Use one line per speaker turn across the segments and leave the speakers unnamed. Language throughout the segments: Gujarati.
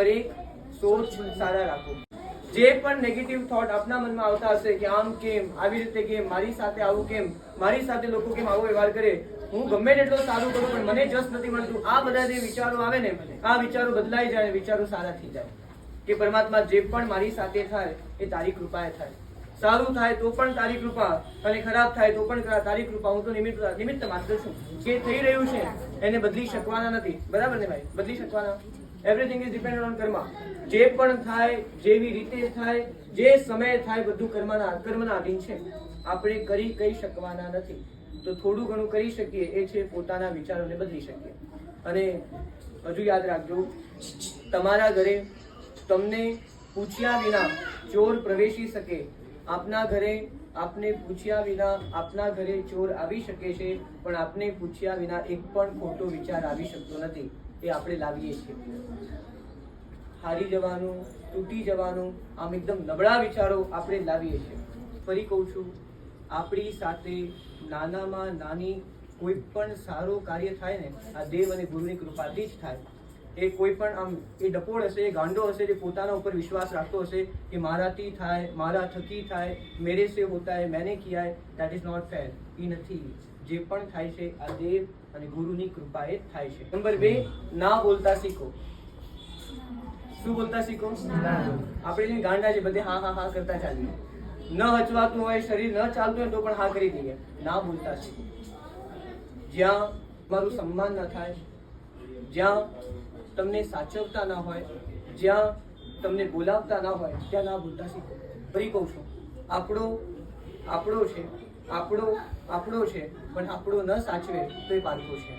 દરેક સોચ સારા રાખો. જે પણ નેગેટિવ થોટ આપના મનમાં આવતા હશે કે આમ કેમ, આવી રીતે કેમ, મારી સાથે આવું કેમ, મારી સાથે લોકો કેમ આવો વ્યવહાર કરે, હું ગમે તેટલો સારું કરું, પણ મને જસ નથી મળતું. આ બધા જે વિચારો આવે ને, આ વિચારો બદલાઈ જાય વિચારો સારા થઈ જાય. કે પરમાત્મા જે પણ મારી સાથે થાય, એ તારી કૃપાએ થાય. સારું થાય તો પણ તારી કૃપા, અને ખરાબ થાય તો પણ તારી કૃપા. હું તો નિમિત્ત નિમિત્ત માત્ર છું. જે થઈ રહ્યું છે, એને બદલી શકવાના નથી. બરાબર ને ભાઈ? બદલી શકવાના? Everything is depend on karma જે પણ થાય, જેવી રીતે થાય, જે સમયે થાય, બધું કર્મના કર્મના આધીન છે. આપણે કરી કહી શકવાના નથી. તો થોડું ઘણું કરી શકીએ, એ છે પોતાના વિચારોને બદલી શકીએ. અને હજુ યાદ રાખજો, તમારા ઘરે તમને પૂછ્યા વિના ચોર પ્રવેશી શકે. આપના ઘરે આપને પૂછ્યા વિના આપના ઘરે ચોર આવી શકે છે, પણ આપને પૂછ્યા વિના એક પણ ખોટો વિચાર આવી શકતો નથી. એ આપણે લાવીએ છીએ. હારી જવાનું, તૂટી જવાનું, આમ એકદમ નબળા વિચારો આપણે લાવીએ છીએ. ફરી કહું છું, આપણી સાથે નાનામાં નાની કોઈ પણ સારું કાર્ય થાય ને, આ દેવ અને ગુરુની કૃપાથી જ થાય. એ કોઈ પણ આમ, એ ડપોળ હશે, એ ગાંડો હશે, જે પોતાના ઉપર વિશ્વાસ રાખતો હશે કે મારાથી થાય, મારા થકી થાય, મેરે સે હોતા હે, મેને કિયા હે દેટ ઇઝ નોટ ફેર એ નથી. જે પણ થાય છે, આ દેવ અને ગુરુની કૃપાએ એ થાય છે. નંબર બે ના બોલતા શીખો. શું બોલતા શીખો? આપણે ગાંડા છે બધે હા હા હા કરતા ચાલીએ. ન હચવાતું હોય શરીર ન ચાલતું હોય તો પણ હા કરી દઈએ. ના બોલતા શીખો. જ્યાં મારું સન્માન ન થાય જ્યાં તમને સાચવતા ના હોય જ્યાં તમને બોલાવતા ના હોય ત્યાં ના બોલતા શીખો. ફરી કહું છું આપણો આપણો છે આપણો આપણો છે, પણ આપણો ન સાચવે તો એ પારકો છે.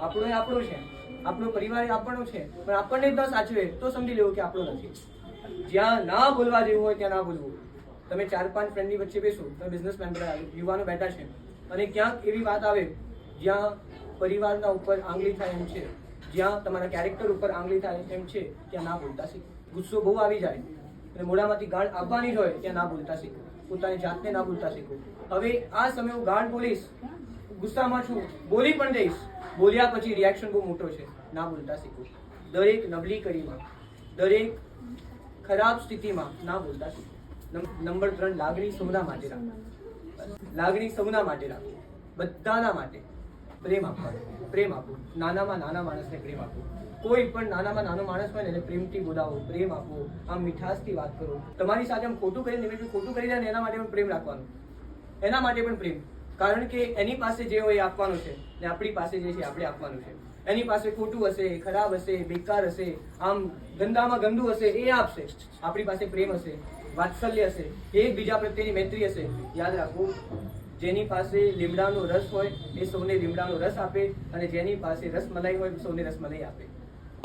આપણો એ આપણો છે. આપણો પરિવાર એ આપણો છે, પણ આપણને ન સાચવે તો સમજી લેવું કે આપણો નથી. જ્યાં ના બોલવા જેવું હોય ત્યાં ના બોલવું. તમે ચાર પાંચ ફ્રેન્ડની વચ્ચે બેસો, તમે બિઝનેસમેન બધા, યુવાનો બેઠા છે, અને ક્યાંક એવી વાત આવે, જ્યાં પરિવારના ઉપર આંગળી થાય એમ છે, જ્યાં તમારા કેરેક્ટર ઉપર આંગળી થાય એમ છે, ત્યાં ના બોલતા શીખો. ગુસ્સો બહુ આવી જાય. અને મોઢામાંથી ગાળ આપવાની હોય ત્યાં ના બોલતા શીખો. પોતાની જાતને ના બોલતા શીખો. હવે આ સમયે હું ગાળ બોલીશ, ગુસ્સામાં છું, બોલી પણ દઈશ. બોલ્યા પછી રિએક્શન બહુ મોટો છે. ના બોલતા શીખો. દરેક નબળી કડીમાં દરેક ખરાબ સ્થિતિમાં ના બોલતા શીખો. નંબર ત્રણ, લાગણી સૌના માટે રાખો. લાગણી સૌના માટે રાખો. બધાના માટે. પ્રેમ આપવાનો પ્રેમ આપો. નાનામાં નાના માણસને પ્રેમ આપો. કોઈ પણ નાનામાં નાનો માણસ હોય ને એને પ્રેમથી બોલાવો, પ્રેમ આપો, આમ મીઠાશથી વાત કરો. તમારી સાથે આમ ખોટું કરીને નિમિત્તે ખોટું કરી જાય એના માટે પણ પ્રેમ રાખવાનો. એના માટે પણ પ્રેમ. કારણ કે એની પાસે જે હોય એ આપવાનું છે ને આપણી પાસે જે છે આપણે આપવાનું છે. એની પાસે ખોટું હશે, ખરાબ હશે, બેકાર હશે, આમ ગંદામાં ગંદુ હશે એ આપશે. આપણી પાસે પ્રેમ હશે, વાત્સલ્ય હશે એકબીજા પ્રત્યેની મૈત્રી હશે. યાદ રાખવું જેની પાસે લીમડાનો રસ હોય એ સૌને લીમડાનો રસ આપે અને જેની પાસે રસમલાઈ હોય સૌને રસમલાઈ આપે.